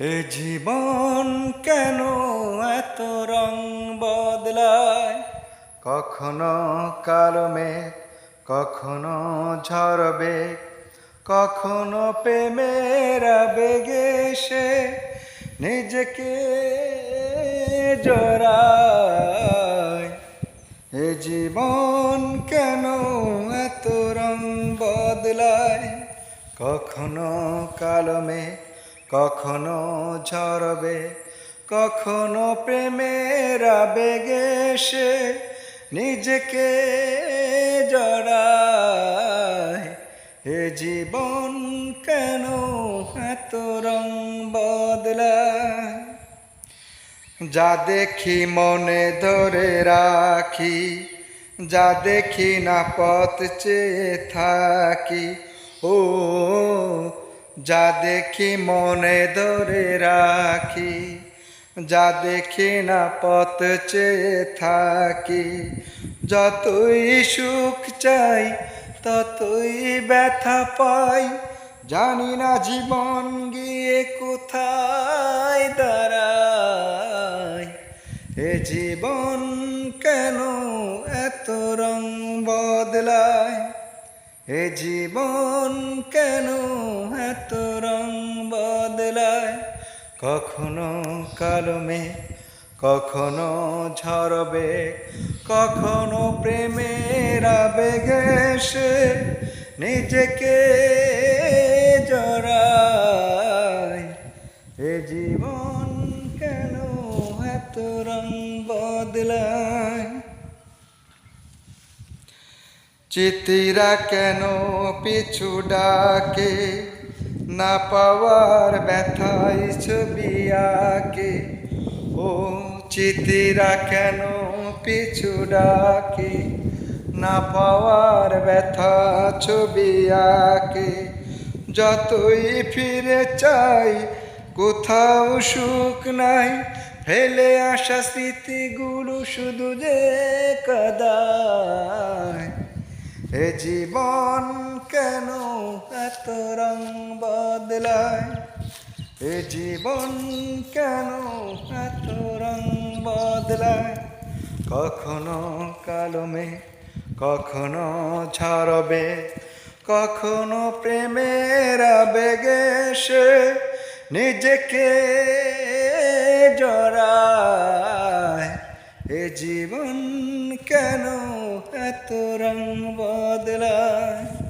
এ জীবন কেন এত রং বদলায়? কখনো কালো মেঘ, কখনো ঝরবে কখনো প্রেমের বেগে সে নিজেকে জড়ায়। এ জীবন কেন এত রং বদলায়? কখনো কালো মেঘ কখনো ঝরবে, কখনো প্রেমের বেগে সে নিজেকে জড়ায়। এ জীবন কেন এত রং বদলায়? যা দেখি মনে ধরে রাখি, যা দেখি না পথ চেয়ে থাকি। ও যা দেখি মনে ধরে রাখি, যা দেখি না পথ চেয়ে থাকি। যতই সুখ চাই, ততই ব্যথা পাই। জানি না জীবন গিয়ে কোথায় দাঁড়ায়। এ জীবন কেন এত রং বদলায়? এ জীবন কেন এত কখনো কালো মেঘ, কখনো ঝরবে কখনো প্রেমের আবেগে সে নিজেকে জড়ায়। এ জীবন কেন এত রং বদলায়? চিতিরা কেন পিছু ডাকে? না পাওয়ার ব্যথায় ছবি আঁকে। ও চিতিরা কেন পিছু ডাকে? না পাওয়ার ব্যথা ছবি আঁকে। যতই ফিরে চাই, কোথাও সুখ নাই। ফেলে আসা স্মৃতিগুলো শুধু যে কাদায়। এ জীবন কেন এত রং? বদলায় এ জীবন কেন এত রং বদলায়? কখনো কালো মেঘ কখনো ঝরবে কখনো প্রেমের বেগে সে নিজেকে জড়ায়। এ জীবন কেন এত রং বদলায়?